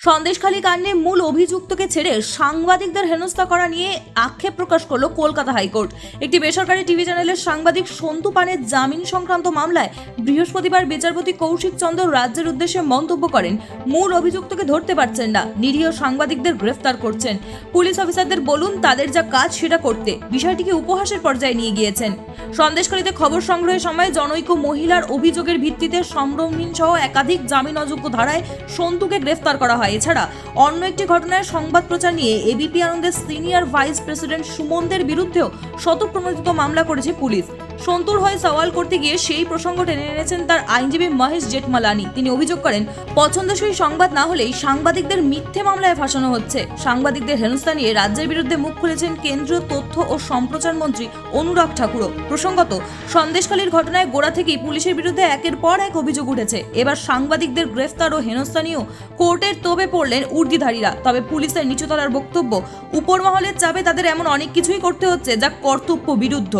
সন্দেশখালী কাণ্ডে মূল অভিযুক্তকে ছেড়ে সাংবাদিকদের হেনস্থা করা নিয়ে আক্ষেপ প্রকাশ করল কলকাতা হাইকোর্ট। একটি বেসরকারি টিভি চ্যানেলের সাংবাদিক সন্তু পানের জামিন সংক্রান্ত মামলায় বৃহস্পতিবার বিচারপতি কৌশিক চন্দ্র রাজ্যের উদ্দেশ্যে মন্তব্য করেন, মূল অভিযুক্তকে ধরতে পারছেন না, নিরীহ সাংবাদিকদের গ্রেফতার করছেন। পুলিশ অফিসারদের বলুন তাদের যা কাজ সেটা করতে, বিষয়টিকে উপহাসের পর্যায়ে নিয়ে গিয়েছেন। সন্দেশখালীতে খবর সংগ্রহের সময় জনৈক মহিলার অভিযোগের ভিত্তিতে সম্ভ্রমহীন সহ একাধিক জামিন অযোগ্য ধারায় সন্তুকে গ্রেফতার করা হয়। এছাড়া অন্য একটি ঘটনায় সংবাদ প্রচার নিয়ে এবিপি আনন্দের সিনিয়র ভাইস প্রেসিডেন্ট সুমনদের বিরুদ্ধেও শতপ্রণোদিত মামলা করেছে পুলিশ। সন্তুর হয়ে সওয়াল করতে গিয়ে সেই প্রসঙ্গ টেনে এনেছেন তার আইনজীবী মহেশ জেঠমালানি। তিনি অভিযোগ করেন, পছন্দসই সংবাদ না হলেই সাংবাদিকদের মিথ্যে মামলায় ফাঁসানো হচ্ছে। সাংবাদিকদের হেনস্থা নিয়ে রাজ্যের বিরুদ্ধে মুখ খুলেছেন কেন্দ্রীয় তথ্য ও সম্প্রচার মন্ত্রী অনুরাগ ঠাকুরও। প্রসঙ্গত, সন্দেশখালীর ঘটনায় গোড়া থেকেই পুলিশের বিরুদ্ধে একের পর এক অভিযোগ উঠেছে। এবার সাংবাদিকদের গ্রেফতার ও হেনস্থা নিয়েও কোর্টের তোবে পড়লেন উর্দিধারীরা। তবে পুলিশের নিচুতলার বক্তব্য উপর মহলের চাপে তাদের এমন অনেক কিছুই করতে হচ্ছে যা কর্তব্য বিরুদ্ধ।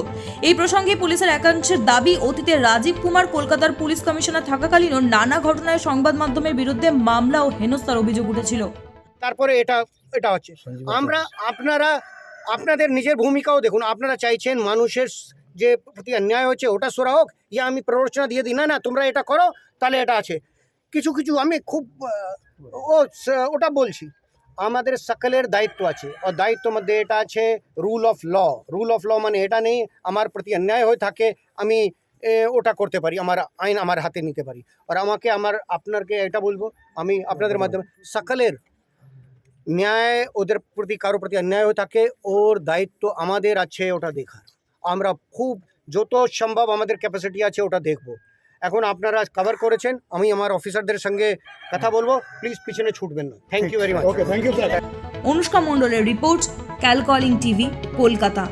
এই প্রসঙ্গে পুলিশের একাংশের দাবি অতীতে রাজীব কুমার কলকাতার পুলিশ কমিশনার থাকাকালীনও নানা ঘটনায় সংবাদ মাধ্যমের বিরুদ্ধে মামলা ও হেনস্থার অভিযোগ উঠেছিল। তারপরে এটা এটা হচ্ছে। আমরা আপনারা আপনাদের নিজের ভূমিকাও দেখুন আপনারা চাইছেন মানুষের যে প্রতি অন্যায় হচ্ছে ওটা সরা হোক ইয়া আমি প্ররোচনা দিয়ে দিই না না তোমরা এটা করো তাহলে এটা আছে। কিছু কিছু আমি খুব ও ওটা বলছি। আমাদের সকলের দায়িত্ব আছে। ও দায়িত্ব মধ্যে এটা আছে rule of law rule of law মানে এটা নেই, আমার প্রতি অন্যায় হয়ে থাকে, আমি ওটা করতে পারি, আমার আইন আমার হাতে নিতে পারি। আর আমাকে আমার আপনাকে এটা বলব, আমি আপনাদের মাধ্যমে, সকলের ন্যায়, ওদের প্রতি কারও প্রতি অন্যায় হয়ে থাকে, ওর দায়িত্ব আমাদের আছে, ওটা দেখার। আমরা খুব, যত সম্ভব আমাদের ক্যাপাসিটি আছে, ওটা দেখব। এখন আপনারা কভার করেছেন আমি আমার অফিসারদের সঙ্গে কথা বলব প্লিজ পিছনে ছুটবেন না। Thank you very much okay thank you sir Anushka মন্ডলের রিপোর্ট ক্যালকলিং টিভি কলকাতা